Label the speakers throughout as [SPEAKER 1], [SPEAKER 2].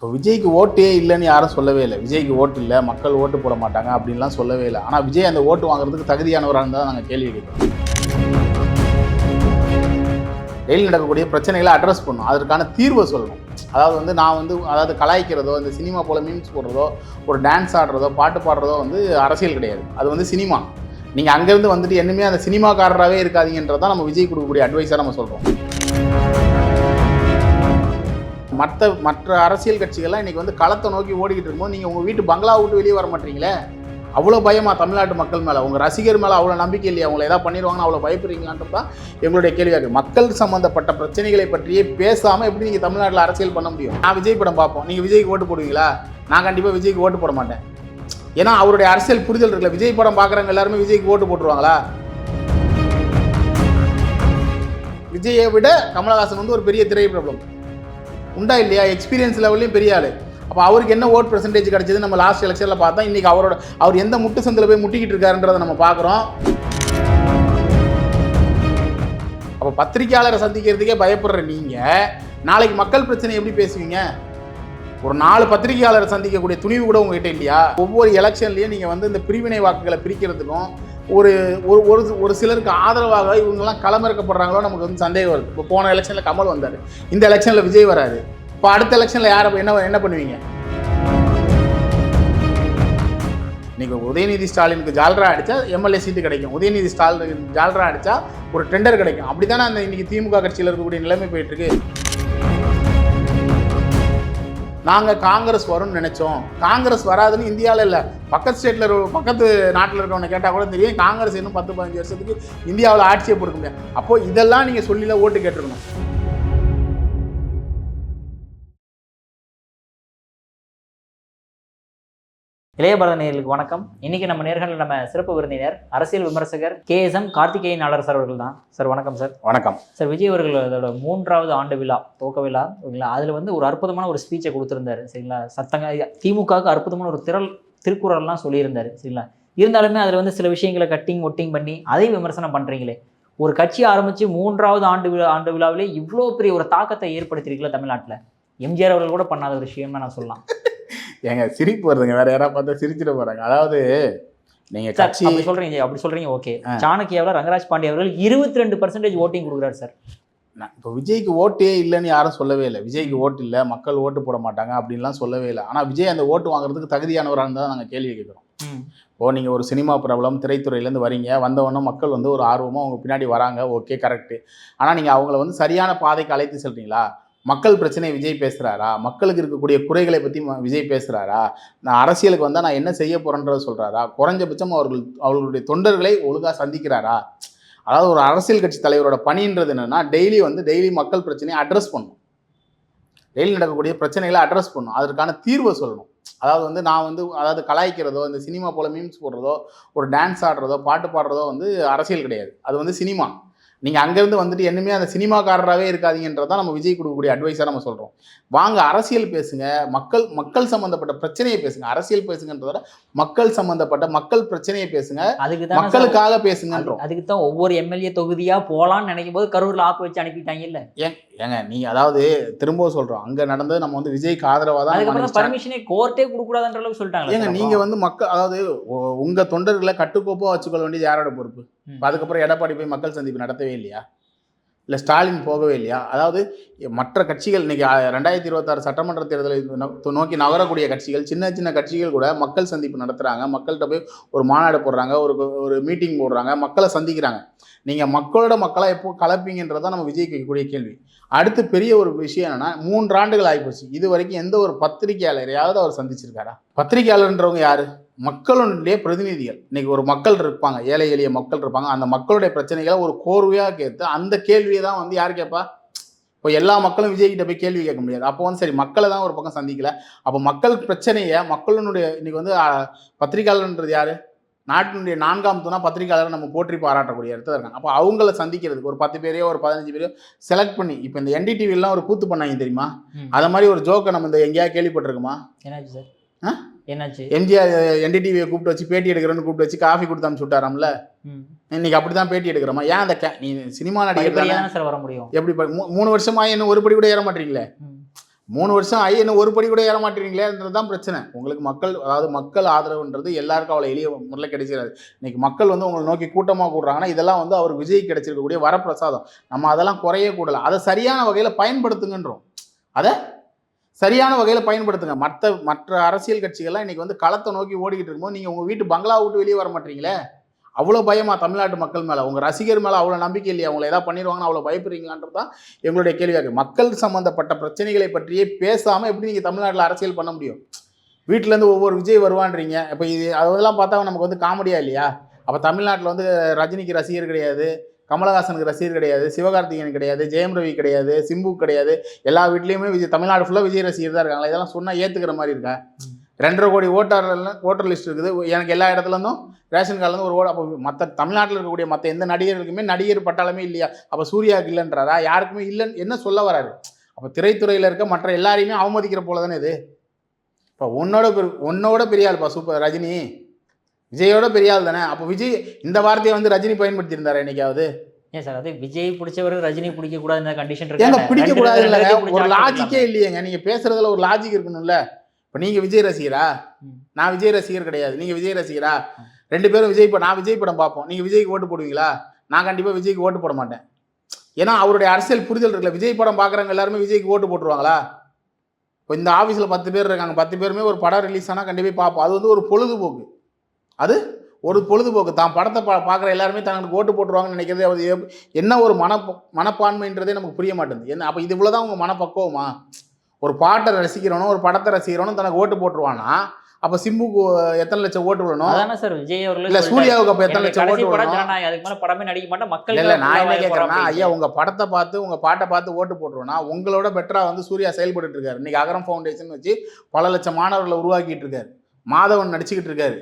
[SPEAKER 1] இப்போ விஜய்க்கு ஓட்டே இல்லைன்னு யாரும் சொல்லவே இல்லை. விஜய்க்கு ஓட்டு இல்லை மக்கள் ஓட்டு போட மாட்டாங்க அப்படின்லாம் சொல்லவே இல்லை. ஆனால் விஜய் அந்த ஓட்டு வாங்குறதுக்கு தகுதியானவராக தான் நாங்கள் கேள்வி கேட்குறோம். டெய்லி நடக்கக்கூடிய பிரச்சனைகளை அட்ரஸ் பண்ணணும். அதற்கான தீர்வை சொல்லணும். அதாவது வந்து நான் வந்து அதாவது கலாய்க்கிறதோ இந்த சினிமா போல் மீம்ஸ் போடுறதோ ஒரு டான்ஸ் ஆடுறதோ பாட்டு பாடுறதோ வந்து அரசியல் கிடையாது. அது வந்து சினிமா. நீங்கள் அங்கேருந்து வந்துட்டு என்னமே அந்த சினிமாக்காரராகவே இருக்காதீங்கன்றதான் நம்ம விஜய் கொடுக்கக்கூடிய அட்வைஸாக நம்ம சொல்கிறோம் மற்ற மற்ற அரசியல் கட்சிகள்லாம் இன்றைக்கி வந்து களத்தை நோக்கி ஓடிக்கிட்டு இருக்கும்போது நீங்கள் உங்கள் வீட்டு பங்களா விட்டு வெளியே வர மாட்டீங்களே? அவ்வளோ பயமா தமிழ்நாட்டு மக்கள் மேலே? உங்கள் ரசிகர் மேலே அவ்வளோ நம்பிக்கை இல்லையா? அவங்கள ஏதாவது பண்ணிடுவாங்கன்னு அவ்வளோ பயப்படுறீங்களான்றது தான் எங்களுடைய கேள்வியாக இருக்குது மக்கள் சம்மந்தப்பட்ட பிரச்சனைகளை பற்றியே பேசாமல் எப்படி நீங்கள் தமிழ்நாட்டில் அரசியல் பண்ண முடியும்? நான் விஜய் படம் பார்ப்போம். நீங்கள் விஜய்க்கு ஓட்டு போடுவீங்களா? நான் கண்டிப்பாக விஜய்க்கு ஓட்டு போட மாட்டேன். ஏன்னா அவருடைய அரசியல் புரிதல் இருக்குல்ல. விஜய் படம் பார்க்குறவங்க எல்லாருமே விஜய்க்கு ஓட்டு போட்டுருவாங்களா? விஜயை விட கமலஹாசன் வந்து ஒரு பெரிய திரை பிரபலம். உண்டா இல்லையா? எக்ஸ்பீரியன்ஸ் லெவல்லையும் பெரிய ஆள். அப்போ அவருக்கு என்ன ஓட் பெர்சன்டேஜ் கிடைச்சது நம்ம லாஸ்ட் எலெக்ஷனில் பார்த்தா இன்னைக்கு அவரோட அவர் எந்த முட்டு சந்தில் போய் முட்டிக்கிட்டு இருக்காருன்றதை நம்ம பார்க்குறோம். அப்போ பத்திரிக்கையாளரை சந்திக்கிறதுக்கே பயப்படுற நீங்கள் நாளைக்கு மக்கள் பிரச்சனை எப்படி பேசுவீங்க? ஒரு நாலு பத்திரிகையாளரை சந்திக்கக்கூடிய துணிவு கூட உங்ககிட்ட இல்லையா? ஒவ்வொரு எலெக்ஷன்லையும் நீங்கள் வந்து இந்த பிரிவினை வாக்குகளை பிரிக்கிறதுக்கும் ஒரு ஒரு ஒரு ஒரு சிலருக்கு ஆதரவாக இவங்கெல்லாம் களமிறக்கப்படுறாங்களோ நமக்கு வந்து சந்தேகம் வருது. இப்போ போன எலெக்ஷனில் கமல் வந்தார். இந்த எலெக்ஷனில் விஜய் வராது இப்போ அடுத்த எலெக்ஷனில் யாரை என்ன என்ன பண்ணுவீங்க? நீங்கள் உதயநிதி ஸ்டாலினுக்கு ஜால்ரா அடித்தா எம்எல்ஏ சீட்டு கிடைக்கும். உதயநிதி ஸ்டாலின் ஜால்ரா அடித்தா ஒரு டெண்டர் கிடைக்கும். அப்படி தானே அந்த இன்றைக்கி திமுக கட்சியில் இருக்கக்கூடிய நிலைமை போயிட்டுருக்கு நாங்கள் காங்கிரஸ் வரும்னு நினைச்சோம். காங்கிரஸ் வராதுன்னு இந்தியாவில் இல்லை. பக்கத்து ஸ்டேட்டில் பக்கத்து நாட்டில் இருக்கவனை கேட்டால் கூட தெரியும். காங்கிரஸ் இன்னும் பத்து பதினஞ்சு வருஷத்துக்கு இந்தியாவில் ஆட்சியை கொடுக்க முடியாது. அப்போது இதெல்லாம் நீங்கள் சொல்லியில் ஓட்டு கேட்டிருக்கணும்.
[SPEAKER 2] இளைய பாரத நேயர்களுக்கு வணக்கம். இன்னைக்கு நம்ம நேர்களில் நம்ம சிறப்பு விருந்தினர் அரசியல் விமர்சகர் கே எஸ் எம் கார்த்திகேயன் நாளர் சார் அவர்கள் தான். சார் வணக்கம் சார்.
[SPEAKER 1] வணக்கம்.
[SPEAKER 2] சார் விஜய் அவர்கள் அதோட மூன்றாவது ஆண்டு விழா துவக்க விழா ஓகேங்களா? அதில் வந்து ஒரு அற்புதமான ஒரு ஸ்பீச்சை கொடுத்துருந்தாரு சரிங்களா? சத்தங்க திமுகவுக்கு அற்புதமான ஒரு திரள் திருக்குறள்லாம் சொல்லியிருந்தாரு சரிங்களா? இருந்தாலுமே அதில் வந்து சில விஷயங்களை கட்டிங் ஒட்டிங் பண்ணி அதை விமர்சனம் பண்ணுறீங்களே ஒரு கட்சி ஆரம்பித்து மூன்றாவது ஆண்டு விழா ஆண்டு விழாவிலே இவ்வளோ பெரிய ஒரு தாக்கத்தை ஏற்படுத்தியிருக்கல தமிழ்நாட்டில்? எம்ஜிஆர் அவர்கள் கூட பண்ணாத ஒரு விஷயம்னு நான் சொல்லலாம்.
[SPEAKER 1] ஏங்க சிரிப்பு வருதுங்க. வேற யாராவது பார்த்தா சிரிச்சிட போறாங்க. அதாவது நீங்கள்
[SPEAKER 2] சார்
[SPEAKER 1] கட்சி
[SPEAKER 2] அப்படி சொல்றீங்க அப்படி சொல்றீங்க ஓகே. சாணக்கியாவில் ரங்கராஜ் பாண்டே அவர்கள் இருபத்தி ரெண்டு பர்சன்டேஜ் ஓட்டிங் கொடுக்குறாரு சார்.
[SPEAKER 1] இப்போ விஜய்க்கு ஓட்டே இல்லைன்னு யாரும் சொல்லவே இல்லை. விஜய்க்கு ஓட்டு இல்லை மக்கள் ஓட்டு போட மாட்டாங்க அப்படின்லாம் சொல்லவே இல்லை. ஆனால் விஜய் அந்த ஓட்டு வாங்குறதுக்கு தகுதியானவராக தான் நாங்கள் கேள்வி கேட்குறோம் ஓ நீங்கள் ஒரு சினிமா பிரபலம் திரைத்துறையிலேருந்து வரீங்க வந்தவொடனே மக்கள் வந்து ஒரு ஆர்வமாக அவங்க பின்னாடி வராங்க ஓகே கரெக்டு ஆனால் நீங்கள் அவங்கள வந்து சரியான பாதைக்கு அழைத்து செல்றீங்களா? மக்கள் பிரச்சனை விஜய் பேசுகிறாரா மக்களுக்கு இருக்கக்கூடிய குறைகளை பற்றி விஜய் பேசுகிறாரா நான் அரசியலுக்கு வந்தால் நான் என்ன செய்ய போகிறேன்றதை சொல்கிறாரா குறைஞ்சபட்சம் அவர்கள் அவர்களுடைய தொண்டர்களை ஒழுங்காக சந்திக்கிறாரா? அதாவது ஒரு அரசியல் கட்சி தலைவரோட பணின்றது என்னென்னா டெய்லி வந்து டெய்லி மக்கள் பிரச்சனையை அட்ரஸ் பண்ணும் டெய்லி நடக்கக்கூடிய பிரச்சனைகளை அட்ரஸ் பண்ணணும். அதற்கான தீர்வை சொல்லணும். அதாவது வந்து நான் வந்து அதாவது கலாய்க்கிறதோ இந்த சினிமா போல் மீம்ஸ் போடுறதோ ஒரு டான்ஸ் ஆடுறதோ பாட்டு பாடுறதோ வந்து அரசியல் கிடையாது. அது வந்து சினிமா. நீங்கள் அங்கேருந்து வந்துட்டு என்னமே அந்த சினிமாக்காரராகவே இருக்காதீங்கன்றதான் நம்ம விஜய் கொடுக்கக்கூடிய அட்வைஸாக நம்ம சொல்கிறோம் வாங்க அரசியல் பேசுங்க. மக்கள் மக்கள் சம்மந்தப்பட்ட பிரச்சனையை பேசுங்க. அரசியல் பேசுங்கன்றத மக்கள் சம்மந்தப்பட்ட மக்கள் பிரச்சனையை பேசுங்க.
[SPEAKER 2] அதுக்கு தான்
[SPEAKER 1] மக்களுக்காக பேசுங்கன்றோம்.
[SPEAKER 2] அதுக்கு தான் ஒவ்வொரு எம்எல்ஏ தொகுதியா போலாம்னு நினைக்கும் போது கரூர்ல ஆப்பு வச்சு அனுப்பிட்டாங்க இல்ல
[SPEAKER 1] ஏங்க நீ அதாவது திரும்பவும் சொல்றோம். அங்க நடந்தது நம்ம வந்து விஜய்க்கு ஆதரவா தான்.
[SPEAKER 2] பர்மிஷனே கோர்ட்டே கொடுக்கூடாதுன்ற அளவுக்கு சொல்லிட்டாங்க
[SPEAKER 1] ஏங்க நீங்க வந்து மக்கள் அதாவது உங்க தொண்டர்களை கட்டுக்கோப்பா வச்சுக்கொள்ள வேண்டியது யாரோட பொறுப்பு? அதுக்கப்புறம் எடப்பாடி போய் மக்கள் சந்திப்பு நடத்தவே இல்லையா? இல்ல ஸ்டாலின் போகவே இல்லையா? அதாவது மற்ற கட்சிகள் இன்னைக்கு அஹ், ரெண்டாயிரத்தி இருபத்தாறு சட்டமன்ற தேர்தலை நோக்கி நகரக்கூடிய கட்சிகள் சின்ன சின்ன கட்சிகள் கூட மக்கள் சந்திப்பு நடத்துறாங்க. மக்கள்கிட்ட போய் ஒரு மாநாடு போடுறாங்க ஒரு ஒரு மீட்டிங் போடுறாங்க மக்களை சந்திக்கிறாங்க. நீங்க மக்களோட மக்களா எப்போ கலப்பீங்கன்றதான் நம்ம விஜய் கேட்கக்கூடிய கேள்வி. அடுத்து பெரிய ஒரு விஷயம் என்னன்னா மூன்று ஆண்டுகள் ஆகிப்போச்சு. இது வரைக்கும் எந்த ஒரு பத்திரிகையாளரையாவது அவர் சந்திச்சிருக்காரா? பத்திரிகையாளர்ன்றவங்க யாரு? மக்களுடைய பிரதிநிதிகள். இன்னைக்கு ஒரு மக்கள் இருப்பாங்க. ஏழை எளிய மக்கள் இருப்பாங்க. அந்த மக்களுடைய பிரச்சனைகளை ஒரு கோர்வையாக கேட்டு அந்த கேள்வியை தான் வந்து யார் கேட்பா? இப்போ எல்லா மக்களும் விஜய் கிட்ட போய் கேள்வி கேட்க முடியாது. அப்போ வந்து சரி மக்களை தான் ஒரு பக்கம் சந்திக்கல. அப்போ மக்கள் பிரச்சனையை மக்களினுடைய இன்னைக்கு வந்து பத்திரிகையாளர்ன்றது யாரு? நாட்டினுடைய நான்காம் தூணா பத்திரிகையாளரை நம்ம போற்றி பாராட்டக்கூடிய இடத்துல இருக்காங்க. அப்போ அவங்கள சந்திக்கிறதுக்கு ஒரு பத்து பேரையோ ஒரு பதினஞ்சு பேரையோ செலக்ட் பண்ணி இப்போ இந்த என்டிடிவிலாம் ஒரு கூத்து பண்ணாங்க தெரியுமா. அதை மாதிரி ஒரு ஜோக்கை நம்ம இந்த எங்கேயாவது கேள்விப்பட்டிருக்குமா?
[SPEAKER 2] என்னாச்சு சார்?
[SPEAKER 1] ஆ?
[SPEAKER 2] என்னாச்சு?
[SPEAKER 1] எம்ஜிஆர் என்டிடிவியை கூப்பிட்டு வச்சு பேட்டி எடுக்கிறேன்னு கூப்பிட்டு வச்சு காஃபி கொடுத்து விட்டாராம்ல?
[SPEAKER 2] ம்.
[SPEAKER 1] இன்னைக்கு அப்படி தான் பேட்டி எடுக்கிறோமா? ஏன் அந்த நீ சினிமா நடிகர் தானே?
[SPEAKER 2] சார் வர முடியும்.
[SPEAKER 1] எப்படி மூணு வருஷமா இன்னும் ஒரு படி கூட ஏற மாட்டீங்களே. மூணு வருஷம் ஐ என்ன ஒரு படி கூட ஏற மாட்டேறீங்களேன்றது தான் பிரச்சனை. உங்களுக்கு மக்கள் அதாவது மக்கள் ஆதரவுன்றது எல்லாருக்கும் அவ்வளோ எளிய முறையில் கிடைச்சிடாது. இன்னைக்கு மக்கள் வந்து உங்களை நோக்கி கூட்டமாக கூடுறாங்கன்னா இதெல்லாம் வந்து அவர் விஜய் கிடைச்சிருக்கக்கூடிய வரப்பிரசாதம். நம்ம அதெல்லாம் குறைய கூடல. அதை சரியான வகையில் பயன்படுத்துங்கன்றோம். அதை சரியான வகையில் பயன்படுத்துங்க. மற்ற மற்ற அரசியல் கட்சிகள்லாம் இன்னைக்கு வந்து களத்தை நோக்கி ஓடிக்கிட்டு இருக்கும்போது நீங்கள் உங்கள் வீட்டு பங்களா விட்டு வெளியே வர மாட்டீங்களே? அவ்வளோ பயமா தமிழ்நாட்டு மக்கள் மேலே? உங்கள் ரசிகர் மேலே அவ்வளோ நம்பிக்கை இல்லையா? அவங்களை ஏதாவது பண்ணிடுவாங்கன்னு அவ்வளோ பயப்படுறீங்களான்றது தான் எங்களுடைய கேள்வியாக இருக்குது மக்கள் சம்மந்தப்பட்ட பிரச்சனைகளை பற்றியே பேசாமல் எப்படி நீங்கள் தமிழ்நாட்டில் அரசியல் பண்ண முடியும்? வீட்டிலேருந்து ஒவ்வொரு விஜய் வருவான்றீங்க. இப்போ இது அதெல்லாம் பார்த்தா நமக்கு வந்து காமெடியா இல்லையா? அப்போ தமிழ்நாட்டில் வந்து ரஜினிக்கு ரசிகர் கிடையாது கமலஹாசனுக்கு ரசிகர் கிடையாது சிவகார்த்திகேயன் கிடையாது ஜெயம் ரவி கிடையாது சிம்பு கிடையாது. எல்லா வீட்லேயுமே விஜய் தமிழ்நாடு ஃபுல்லாக விஜய் ரசிகர் தான் இருக்காங்களா? இதெல்லாம் சொன்னால் ஏற்றுக்கிற மாதிரி இருக்கா? ரெண்டரை கோடி ஓட்டர் ஓட்டர் லிஸ்ட் இருக்குது. எனக்கு எல்லா இடத்துல இருந்தும் ரேஷன் கார்டுலேருந்து ஒரு ஓட அப்போ மற்ற தமிழ்நாட்டில் இருக்கக்கூடிய மற்ற எந்த நடிகர்களுக்குமே நடிகர் பட்டாளமே இல்லையா? அப்போ சூர்யாவுக்கு இல்லைன்றாரா? யாருக்குமே இல்லைன்னு என்ன சொல்ல வராரு? அப்போ திரைத்துறையில் இருக்க மற்ற எல்லாரையுமே அவமதிக்கிற போல தானே இது? இப்போ உன்னோட பெரு உன்னோட பெரிய ஆள்ப்பா சூப்பர் ரஜினி. விஜயோட பெரிய ஆள் தானே. அப்போ விஜய் இந்த வார்த்தையை வந்து ரஜினி பயன்படுத்தியிருந்தாரா என்னைக்காவது?
[SPEAKER 2] ஏன் சார் அது விஜய் பிடிச்சவர் ரஜினி பிடிக்க கூடாது கண்டிஷன்
[SPEAKER 1] ஏங்க பிடிக்க கூடாது இல்லைங்க ஒரு
[SPEAKER 2] இருக்கு
[SPEAKER 1] லாஜிக்கே இல்லையேங்க. நீங்க பேசுறதுல ஒரு லாஜிக் இருக்கணும்ல. இப்போ நீங்க விஜய் ரசிகரா. நான் விஜய் ரசிகர் கிடையாது. நீங்க விஜய் ரசிகரா? ரெண்டு பேரும் விஜய் படம் நான் விஜய் படம் பார்ப்போம். நீங்க விஜய்க்கு ஓட்டு போடுவீங்களா? நான் கண்டிப்பா விஜய்க்கு ஓட்டு போட மாட்டேன். ஏன்னா அவருடைய அரசியல் புரிதல் இருக்குல்ல. விஜய் படம் பார்க்குறவங்க எல்லாருமே விஜய்க்கு ஓட்டு போட்டுருவாங்களா? இப்போ இந்த ஆஃபீஸில் பத்து பேர் இருக்காங்க. பத்து பேருமே ஒரு படம் ரிலீஸ் ஆனால் கண்டிப்பாக பார்ப்போம். அது வந்து ஒரு பொழுதுபோக்கு. அது ஒரு பொழுதுபோக்கு. தான் படத்தை பா பார்க்குற எல்லாருமே தங்களுக்கு ஓட்டு போட்டுருவாங்கன்னு நினைக்கிறது அது என்ன ஒரு மன மனப்பான்மைன்றதே நமக்கு புரிய மாட்டேங்குது. என்ன அப்போ இது இவ்வளோ தான் உங்கள் மனப்பக்குவமா? ஒரு பாட்டை ரசிக்கிறவனும் ஒரு படத்தை ரசிக்கிறவனும் தனக்கு ஓட்டு போட்டுருவானா? அப்போ சிம்புக்கு எத்தனை லட்சம் ஓட்டு விடணும்?
[SPEAKER 2] அதானே சார் விஜய் அவர்கள்
[SPEAKER 1] இல்லை சூர்யாவுக்கு அப்போ எத்தனை லட்சம் ஓட்டு விடணும்?
[SPEAKER 2] அதுக்கு மேல படமே நடிக்க மாட்டேன். மக்கள்
[SPEAKER 1] இல்ல நான் என்ன கேட்கறேன்னா ஐயா உங்க படத்தை பார்த்து உங்க பாட்டை பார்த்து ஓட்டு போட்டுருவோம்னா உங்களோட பெட்டரா வந்து சூர்யா செயல்பட்டு இருக்காரு. இன்னைக்கு அகரம் ஃபவுண்டேஷன் வச்சு பல லட்சம் மாணவர்களை உருவாக்கிட்டு இருக்காரு. மாதவன் நடிச்சுக்கிட்டு இருக்காரு.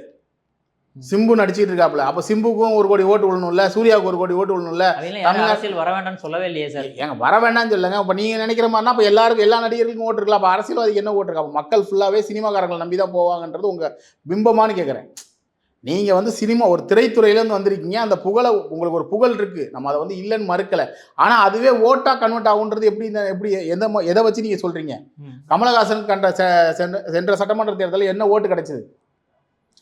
[SPEAKER 1] சிம்பு நடிச்சுக்கிட்டு இருக்காப்புல அப்ப சிம்புக்கும் ஒரு கோடி ஓட்டு விழணும்ல சூர்யாவுக்கு ஒரு கோடி ஓட்டு விழணும்ல.
[SPEAKER 2] அரசியல் வர வேண்டாம்னு சொல்லவே இல்லையே சார்.
[SPEAKER 1] ஏங்க வர வேண்டாம்னு சொல்லுங்க இப்ப நீங்க நினைக்கிற மாதிரினா இப்ப எல்லாருக்கும் எல்லா நடிகர்களுக்கும் ஓட்டு இருக்கலாம். அப்ப அரசியல்வாதிக்கு என்ன ஓட்டு இருக்கா அப்ப மக்கள் ஃபுல்லாவே சினிமாக்காரங்களை நம்பி தான் போவாங்கன்றது உங்க பிம்பமானு கேட்குறேன் நீங்க வந்து சினிமா ஒரு திரைத்துறையில இருந்து வந்திருக்கீங்க. அந்த புகழை உங்களுக்கு ஒரு புகழ் இருக்கு. நம்ம அதை வந்து இல்லைன்னு மறுக்கல. ஆனா அதுவே ஓட்டா கன்வெர்ட் ஆகுன்றது எப்படி எப்படி எந்த எதை வச்சு நீங்க சொல்றீங்க. கமலஹாசன் கண்ட சென்ற சட்டமன்ற தேர்தலில் என்ன ஓட்டு கிடைச்சது?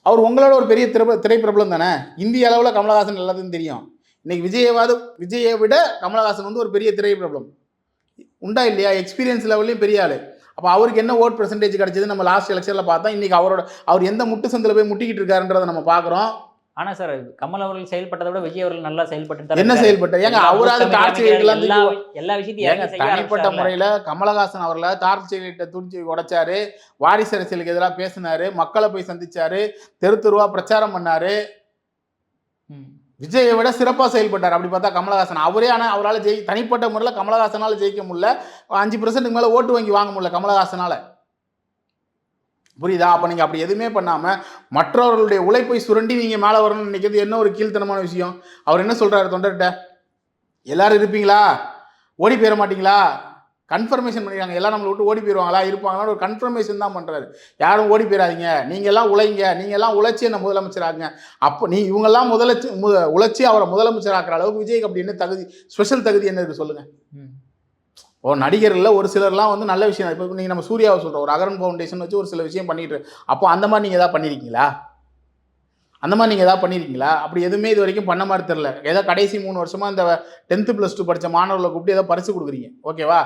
[SPEAKER 1] அவர் உங்களோட ஒரு பெரிய திரை திரைப்பிரபலம் தானே? இந்திய அளவில் கமலஹாசன் எல்லாத்துக்கும் தெரியும். இன்னைக்கு விஜயவாது விஜயை விட கமலஹாசன் வந்து ஒரு பெரிய திரைப்பிரபலம். உண்டா இல்லையா? எக்ஸ்பீரியன்ஸ் லெவல்லையும் பெரிய ஆள். அப்போ அவருக்கு என்ன ஓட் பெர்சன்டேஜ் கிடைச்சது? நம்ம லாஸ்ட் எலெக்ஷனில் பார்த்தா இன்றைக்கி அவரோட அவர் எந்த முட்டு சந்தில் போய் முட்டிக்கிட்டு இருக்காருன்றதை நம்ம பார்க்குறோம்.
[SPEAKER 2] ஆனா சார் கமல் அவர்கள் செயல்பட்டதை விட விஜய் அவர்கள் நல்லா செயல்பட்டு
[SPEAKER 1] என்ன செயல்பட்டார்? ஏங்க அவராது டார்ச் லைட்லாம்
[SPEAKER 2] எல்லா விஷயத்தையும்
[SPEAKER 1] தனிப்பட்ட. முறையில் கமலஹாசன் அவர்களை டார்ச் லைட்டை துடிச்சு உடைச்சாரு. வாரிசு அரசியலுக்கு எதிராக பேசினாரு. மக்களை போய் சந்திச்சாரு. தெரு தெருவா பிரச்சாரம் பண்ணாரு.
[SPEAKER 2] ம்.
[SPEAKER 1] விஜயை விட சிறப்பாக செயல்பட்டார். அப்படி பார்த்தா கமலஹாசன். அவரே ஆனால் அவரால் ஜெயி தனிப்பட்ட முறையில் கமலஹாசனால் ஜெயிக்க முடியல. அஞ்சு பர்சன்ட்டுக்கு மேலே ஓட்டு வங்கி வாங்க முடியல கமலஹாசனால். புரியுதா? அப்போ நீங்கள் அப்படி எதுவுமே பண்ணாமல் மற்றவர்களுடைய உழைப்பை சுரண்டி நீங்கள் மேலே வரணும்னு நினைக்கிறது என்ன ஒரு கீழ்த்தனமான விஷயம்? அவர் என்ன சொல்கிறாரு தொண்டர்கிட்ட? எல்லாரும் இருப்பீங்களா? ஓடி போயிட மாட்டீங்களா? கன்ஃபர்மேஷன் பண்ணிடுறாங்க. எல்லாம் நம்மளை விட்டு ஓடி போயிடுவாங்களா? இருப்பாங்களா ஒரு கன்ஃபர்மேஷன் தான் பண்ணுறாரு யாரும் ஓடி போயிடாதீங்க. நீங்கள் எல்லாம் உழைங்க. நீங்கள் எல்லாம் உழைச்சி என்ன முதலமைச்சராங்க அப்போ நீ இவங்கெல்லாம் முதலச்சு முத உழைச்சி அவரை முதலமைச்சராக்குற அளவுக்கு விஜய்க்கு அப்படி என்ன தகுதி ஸ்பெஷல் தகுதி என்ன இருக்குது சொல்லுங்கள்
[SPEAKER 2] ம்.
[SPEAKER 1] ஓ நடிகர்களில் ஒரு சிலர்லாம் வந்து நல்ல விஷயம் இப்போ நீங்கள் நம்ம சூர்யாவை சொல்கிறோம் ஒரு அகரன் ஃபவுண்டேஷன் வச்சு ஒரு சில விஷயம் பண்ணிட்டு அப்போ அந்த மாதிரி நீங்கள் எதாவது பண்ணியிருக்கீங்களா அந்த மாதிரி நீங்கள் எதாவது பண்ணியிருக்கீங்களா அப்படி எதுவுமே இது வரைக்கும் பண்ண மாதிரி தெரில ஏதோ கடைசி மூணு வருஷமாக இந்த டென்த்து ப்ளஸ் டூ படித்த மாணவர்களை கூப்பிட்டு ஏதோ பரிசு கொடுக்குறீங்க. ஓகேவா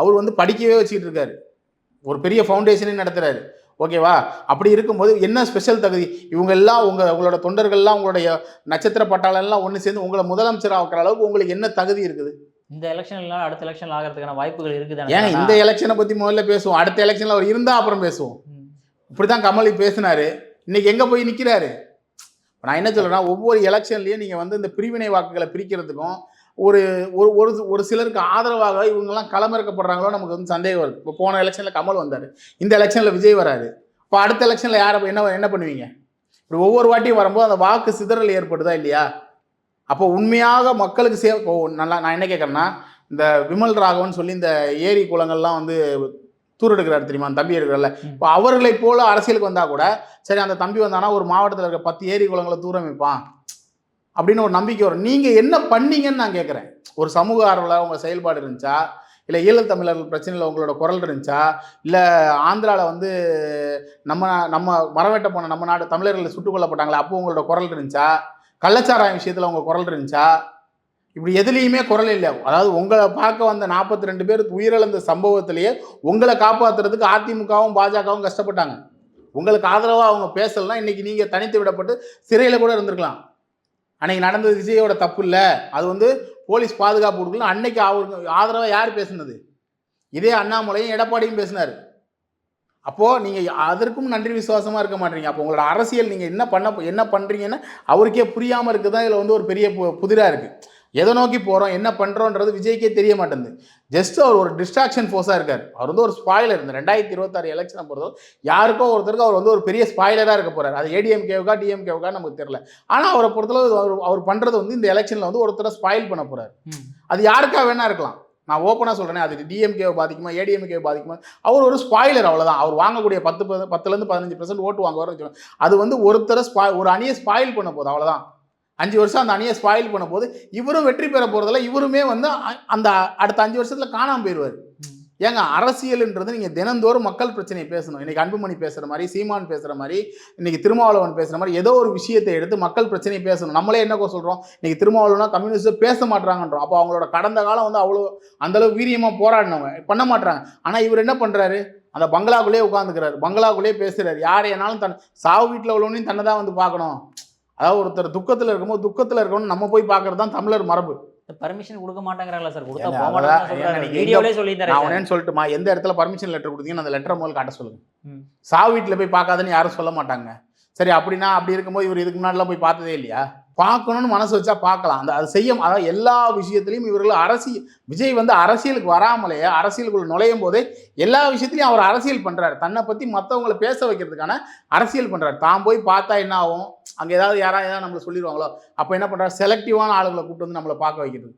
[SPEAKER 1] அவர் வந்து படிக்கவே வச்சுக்கிட்டு இருக்காரு. ஒரு பெரிய ஃபவுண்டேஷனே நடத்துகிறாரு ஓகேவா அப்படி இருக்கும்போது என்ன ஸ்பெஷல் தகுதி? இவங்க எல்லாம் உங்கள் உங்களோட தொண்டர்கள்லாம் உங்களுடைய நட்சத்திர பட்டாளம் எல்லாம் ஒன்று சேர்ந்து உங்களை முதலமைச்சர் ஆக்குற அளவுக்கு உங்களுக்கு என்ன தகுதி இருக்குது?
[SPEAKER 2] இந்த எலெக்ஷன் இல்ல அடுத்த எலெக்ஷன் ஆகிறதுக்கான வாய்ப்புகள் இருக்குது
[SPEAKER 1] ஏங்க இந்த எலெக்ஷனை பத்தி முதல்ல பேசுவோம். அடுத்த எலெக்ஷன்ல அவர் இருந்தா அப்புறம் பேசுவோம். இப்படிதான் கமல் பேசினாரு. இன்னைக்கு எங்க போய் நிக்கிறாரு? நான் என்ன சொல்றேன்னா ஒவ்வொரு எலெக்ஷன்லயும் நீங்க வந்து இந்த பிரிவினை வாக்குகளை பிரிக்கிறதுக்கும் ஒரு ஒரு ஒரு ஒரு சிலருக்கு ஆதரவாக இவங்கெல்லாம் களமிறக்கப்படுறாங்களோ நமக்கு வந்து சந்தேகம் வருது. இப்போ போன எலெக்ஷன்ல கமல் வந்தாரு. இந்த எலெக்ஷன்ல விஜய் வராரு. இப்போ அடுத்த எலெக்ஷன்ல யாரை என்ன என்ன பண்ணுவீங்க? இப்படி ஒவ்வொரு வாட்டியும் வரும்போது அந்த வாக்கு சிதறல் ஏற்படுதா இல்லையா? அப்போ உண்மையாக மக்களுக்கு சே நல்லா நான் என்ன கேட்குறேன்னா இந்த விமல் ராகவன் சொல்லி இந்த ஏரி குளங்கள்லாம் வந்து தூர் எடுக்கிறாரு தெரியுமா? அந்த தம்பி எடுக்கிறல்ல
[SPEAKER 2] ம்.
[SPEAKER 1] இப்போ அவர்களைப் போல அரசியலுக்கு வந்தால் கூட சரி அந்த தம்பி வந்தானா ஒரு மாவட்டத்தில் இருக்க பத்து ஏரி குளங்களை தூரம் வைப்பான் அப்படின்னு ஒரு நம்பிக்கை வரும். நீங்கள் என்ன பண்ணீங்கன்னு நான் கேட்குறேன். ஒரு சமூக ஆர்வலர் உங்கள் செயல்பாடு இருந்துச்சா? இல்லை ஈழத்தமிழர்கள் பிரச்சனையில் உங்களோட குரல் இருந்துச்சா? இல்லை ஆந்திராவில் வந்து நம்ம நம்ம மரவேட்ட போன நம்ம நாடு தமிழர்கள் சுட்டுக் கொல்லப்பட்டாங்களே? அப்போ உங்களோட குரல் இருந்துச்சா? கள்ளச்சாராயம் விஷயத்தில் உங்கள் குரல் இருந்துச்சா? இப்படி எதுலேயுமே குரல் இல்லை. அதாவது உங்களை பார்க்க வந்த நாற்பத்தி ரெண்டு பேர் உயிரிழந்த சம்பவத்திலேயே உங்களை காப்பாற்றுறதுக்கு அதிமுகவும் பாஜகவும் கஷ்டப்பட்டாங்க. உங்களுக்கு ஆதரவாக அவங்க பேசலைன்னா இன்றைக்கி நீங்கள் தனித்து விடப்பட்டு சிறையில் கூட இருந்திருக்கலாம். அன்னைக்கு நடந்தது விஜயோட தப்பு இல்லை. அது வந்து போலீஸ் பாதுகாப்பு கொடுக்கல. அன்னைக்கு அவருக்கு ஆதரவாக யார் பேசுனது? இதே அண்ணாமலையும் எடப்பாடியும் பேசினார். அப்போது நீங்கள் அதற்கும் நன்றி விசுவாசமாக இருக்க மாட்டீங்க. அப்போ உங்களோட அரசியல் நீங்கள் என்ன பண்ண என்ன பண்ணுறீங்கன்னு அவருக்கே புரியாமல் இருக்குது தான் இதில் வந்து ஒரு பெரிய பு புதிராக இருக்குது எதை நோக்கி போகிறோம் என்ன பண்ணுறோன்றது விஜய்க்கே தெரிய மாட்டேங்குது ஜஸ்ட் அவர் ஒரு டிஸ்ட்ராக்ஷன் ஃபோர்ஸாக இருக்கார். அவர் வந்து ஒரு ஸ்பாயிலர் இந்த ரெண்டாயிரத்தி இருபத்தாறு எலெக்ஷனை பொறுத்தவரை யாருக்கோ ஒருத்தருக்கு அவர் வந்து ஒரு பெரிய ஸ்பாயிலராக இருக்க போகிறார் அது ஏடிஎம்கேவுக்கா டிஎம்கேவுக்கா நமக்கு தெரியல. ஆனால் அவரை பொறுத்தளவு அவர் அவர் பண்ணுறது வந்து இந்த எலெக்ஷனில் வந்து ஒருத்தரை ஸ்பாயில் பண்ண போகிறார். அது யாருக்கா வேணா இருக்கலாம். நான் ஓப்பனாக சொல்கிறேன் அது டிஎம்கேவை பாதிக்குமா ஏடிஎம்கேவை பாதிக்குமா? அவர் ஒரு ஸ்பாயிலர் அவ்வளோதான் அவர் வாங்கக்கூடிய பத்து பத்துலேருந்து பதினஞ்சு பர்சன்ட் ஓட்டு வாங்குவார்னு வச்சுக்கோங்க அது வந்து ஒருத்தரை ஸ்பா ஒரு அணியை ஸ்பாயில் பண்ண போகுது அவ்வளோதான் அஞ்சு வருஷம் அந்த அணியை ஸ்பாயில் பண்ண போது இவரும் வெற்றி பெற போகிறதில்ல இவருமே வந்து அந்த அடுத்த அஞ்சு வருஷத்தில் காணாமல் போயிடுவார் ஏங்க அரசியல்ன்றது நீங்கள் தினந்தோறும் மக்கள் பிரச்சனையை பேசணும். இன்னைக்கு அன்புமணி பேசுகிற மாதிரி சீமான் பேசுகிற மாதிரி இன்னைக்கு திருமாவளவன் பேசுகிற மாதிரி ஏதோ ஒரு விஷயத்தை எடுத்து மக்கள் பிரச்சனையை பேசணும். நம்மளே என்ன சொல்கிறோம் இன்னைக்கு திருமாவளவனா கம்யூனிஸ்ட்டு பேச மாட்டாங்கன்றோம் அப்போ அவங்களோட கடந்த காலம் வந்து அவ்வளோ அந்தளவு வீரியமாக போராடினவங்க. பண்ண மாட்டாங்க ஆனால் இவர் என்ன பண்ணுறாரு அந்த பங்களாக்குள்ளேயே உட்காந்துக்கிறாரு பங்களாக்குள்ளேயே பேசுகிறாரு யார் ஏனாலும் தன் சாவு வீட்டில் உள்ளவனையும் தன்னை தான் வந்து பார்க்கணும். அதாவது ஒருத்தர் துக்கத்தில் இருக்கும்போது துக்கத்தில் இருக்கணும்னு நம்ம போய் பார்க்கறது தான் தமிழர் மரபு.
[SPEAKER 2] பர்மிஷன் கொடுக்க மாட்டேங்கிறாங்களா சார் கொடுத்தா
[SPEAKER 1] நீங்க
[SPEAKER 2] வீடியோவிலே
[SPEAKER 1] நான் உடனே சொல்லட்டுமா எந்த இடத்துல பர்மிஷன் லெட்டர் கொடுத்தீங்கன்னு அந்த லெட்டரை முதல்ல காட்ட சொல்லுங்க. சாவு வீட்டில் போய் பார்க்காதன்னு யாரும் சொல்ல மாட்டாங்க. சரி அப்படின்னா அப்படி இருக்கும்போது இவர் இதுக்கு முன்னாடிலாம் போய் பார்த்ததே இல்லையா? பார்க்கணும்னு மனசு வச்சா பார்க்கலாம். அந்த அது செய்ய அதாவது எல்லா விஷயத்துலையும் இவர்கள் அரசியல் விஜய் வந்து அரசியலுக்கு வராமலேயே அரசியலுக்குள்ள நுழையும் போதே எல்லா விஷயத்துலையும் அவர் அரசியல் பண்றாரு. தன்னை பத்தி மற்றவங்களை பேச வைக்கிறதுக்கான அரசியல் பண்றாரு. தான் போய் பார்த்தா என்ன ஆகும்? அங்க ஏதாவது யாராவது ஏதாவது நம்மளை சொல்லிடுவாங்களோ அப்போ என்ன பண்றாரு செலக்டிவான ஆளுங்களை கூப்பிட்டு வந்து நம்மளை பார்க்க வைக்கிறது.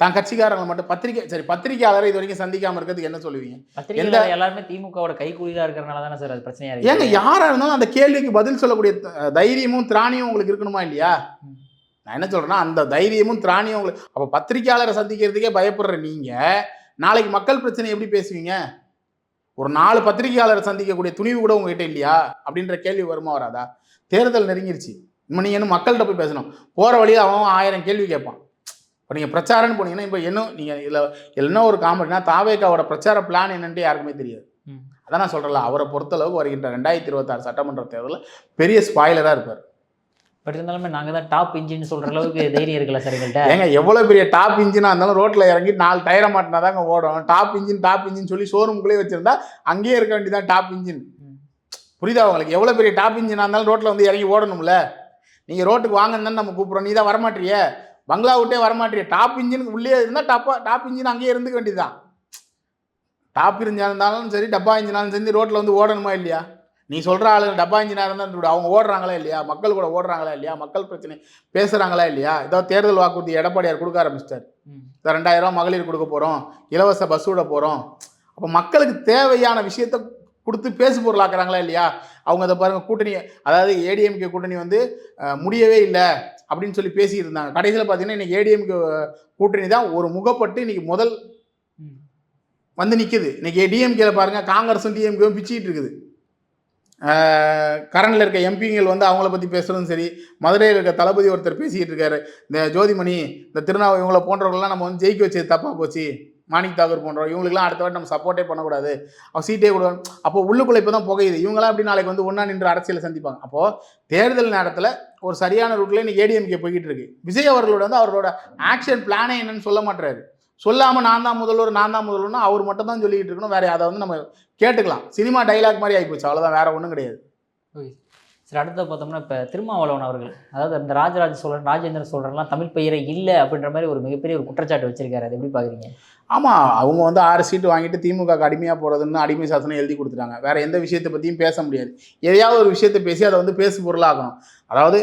[SPEAKER 1] தான் கட்சிக்காரங்களை மட்டும் பத்திரிக்கை சரி பத்திரிக்கையாளரை இது வரைக்கும் சந்திக்காம இருக்கிறதுக்கு என்ன சொல்லுவீங்க?
[SPEAKER 2] பத்திரிகையாளர் எல்லாருமே திமுகவோட கைக்கூலிதான் இருக்கிறனால தானே சார் அது பிரச்சனையா இருக்கு?
[SPEAKER 1] ஏங்க யாரா இருந்தாலும் அந்த கேள்விக்கு பதில் சொல்லக்கூடிய தைரியமும் திராணியும் உங்களுக்கு இருக்கணுமா இல்லையா. நான் என்ன சொல்றேன்னா அந்த தைரியமும் திராணியும் உங்களுக்கு அப்போ பத்திரிக்கையாளரை சந்திக்கிறதுக்கே பயப்படுற நீங்க நாளைக்கு மக்கள் பிரச்சனை எப்படி பேசுவீங்க? ஒரு நாலு பத்திரிக்கையாளரை சந்திக்கக்கூடிய துணிவு கூட உங்ககிட்ட இல்லையா? அப்படின்ற கேள்வி வருமா வராதா? தேர்தல் நெருங்கிருச்சு. இன்னும் நீங்கள் இன்னும் மக்கள்கிட்ட போய் பேசணும்? போகிற வழியில் அவன் ஆயிரம் கேள்வி கேட்பான். இப்போ நீங்கள் பிரச்சாரம்னு போனீங்கன்னா இப்போ இன்னும் நீங்கள் இதில் என்ன ஒரு காமெடினா தாவேக்காவோட பிரச்சார பிளான் என்னன்ட்டு யாருக்குமே தெரியாது. அதான் நான் சொல்கிறல அவரை பொறுத்தளவுக்கு வருகின்ற ரெண்டாயிரத்தி இருபத்தாறு சட்டமன்ற தேர்தலில் பெரிய ஸ்பாயிலராக இருப்பார்.
[SPEAKER 2] பட் இருந்தாலுமே நாங்க தான் டாப் இன்ஜின் சொல்ற அளவுக்கு தைரியம் இருக்குல்ல சார் எங்கள்கிட்ட
[SPEAKER 1] ஏங்க எவ்வளோ பெரிய டாப் இன்ஜினாக இருந்தாலும் ரோட்டில் இறங்கி நாலு டயரை மாட்டினா தாங்க ஓடும். டாப் இன்ஜின் டாப் இன்ஜின் சொல்லி ஷோரூம்குள்ளே வச்சிருந்தா அங்கேயே இருக்க வேண்டியதான் டாப் இன்ஜின். புரியுதா உங்களுக்கு? எவ்வளோ பெரிய டாப் இன்ஜினாக இருந்தாலும் ரோட்டில் வந்து இறங்கி ஓடணும்ல? நீங்கள் ரோட்டுக்கு வாங்கன்னு தானே நம்ம கூப்பிட்றோம். நீ தான் வரமாட்டிய. பங்களா விட்டே வரமாட்டிய. டாப் இன்ஜினுக்கு உள்ளே இருந்தால் டப்பா டாப் இன்ஜின் அங்கேயே இருந்துக்க வேண்டியதுதான். டாப் இன்ஜினாக இருந்தாலும் சரி டப்பா இன்ஜினாலும் சரி ரோட்டில் வந்து ஓடணுமா இல்லையா? நீ சொல்கிற ஆளுங்க டப்பா இன்ஜினாக இருந்தால் அவங்க ஓடுறாங்களா இல்லையா? மக்கள் கூட ஓடுறாங்களா இல்லையா? மக்கள் பிரச்சனை. பேசுகிறாங்களா இல்லையா? ஏதோ தேர்தல் வாக்குறுதி எடப்பாடியார் கொடுக்க ஆரம்பிச்சிட்டார். இந்த ரெண்டாயிரம் மகளிர் கொடுக்க போகிறோம் இலவச பஸ் விட போகிறோம் அப்போ மக்களுக்கு தேவையான விஷயத்த கொடுத்து பேசு பொருளாக்குறாங்களா இல்லையா? அவங்க அதை பாருங்க கூட்டணி அதாவது ஏடிஎம்கே கூட்டணி வந்து முடியவே இல்லை அப்படின்னு சொல்லி பேசிட்டு இருந்தாங்க கடைசியில் பார்த்தீங்கன்னா இன்னைக்கு ஏடிஎம்கே கூட்டணி தான் ஒரு முகப்பட்டு இன்னைக்கு முதல். வந்து நிற்குது இன்னைக்கு டிஎம்கேல பாருங்க காங்கிரஸும் டிஎம்கேவும் பிச்சிட்டு இருக்குது. கரண்டில் இருக்க எம்பிங்கள் வந்து அவங்கள பற்றி பேசுகிறதும் சரி மதுரையில் இருக்க தளபதி ஒருத்தர் பேசிக்கிட்டு இருக்காரு. இந்த ஜோதிமணி இந்த திருநாவு இவங்கள போன்றவர்கள்லாம் நம்ம வந்து ஜெயிக்க வச்சது தப்பாக போச்சு. மாணிக் தாகூர் போன்றவர் இவங்களுக்குலாம் அடுத்த வாட்டி நம்ம சப்போர்ட்டே பண்ணக்கூடாது. அவன் சீட்டே கூட அப்போ உள்ளுக்குள்ளே இப்போ தான் புகையுது. இவங்களாம் அப்படி நாளைக்கு வந்து ஒன்றா நின்று அரசியலை சந்திப்பாங்க? அப்போது தேர்தல் நேரத்தில் ஒரு சரியான ரூட்டில் இன்னைக்கு ஏடிஎம்கே போய்கிட்டு இருக்கு. விஜய் அவர்களோட வந்து அவரோட ஆக்ஷன் பிளானே என்னன்னு சொல்ல மாட்டுறாரு சொல்லாமல் நான் தான் முதல்வர் நான் தான் முதல்வர்னா அவர் மட்டும் தான் சொல்லிக்கிட்டு இருக்கணும். வேற அதை வந்து நம்ம கேட்டுக்கலாம். சினிமா டைலாக் மாதிரி ஆகிப்போச்சு அவ்வளோதான் வேற ஒன்றும் கிடையாது.
[SPEAKER 2] சரி அடுத்த பார்த்தோம்னா இப்போ திருமாவளவன் அவர்கள் அதாவது இந்த ராஜராஜ சோழன் ராஜேந்திர சோழன்லாம் தமிழ் பெயரே இல்லை அப்படின்ற மாதிரி ஒரு மிகப்பெரிய ஒரு குற்றச்சாட்டு வச்சிருக்காரு. அது எப்படி பார்க்குறீங்க
[SPEAKER 1] ஆமாம் அவங்க வந்து ஆறு சீட்டு வாங்கிட்டு திமுக அடிமையாக போகிறதுன்னு அடிமை சாசனம் எழுதி கொடுத்துட்டாங்க. வேற எந்த விஷயத்தை பற்றியும் பேச முடியாது. எதையாவது ஒரு விஷயத்தை பேசி அதை வந்து பேசு பொருளாகணும். அதாவது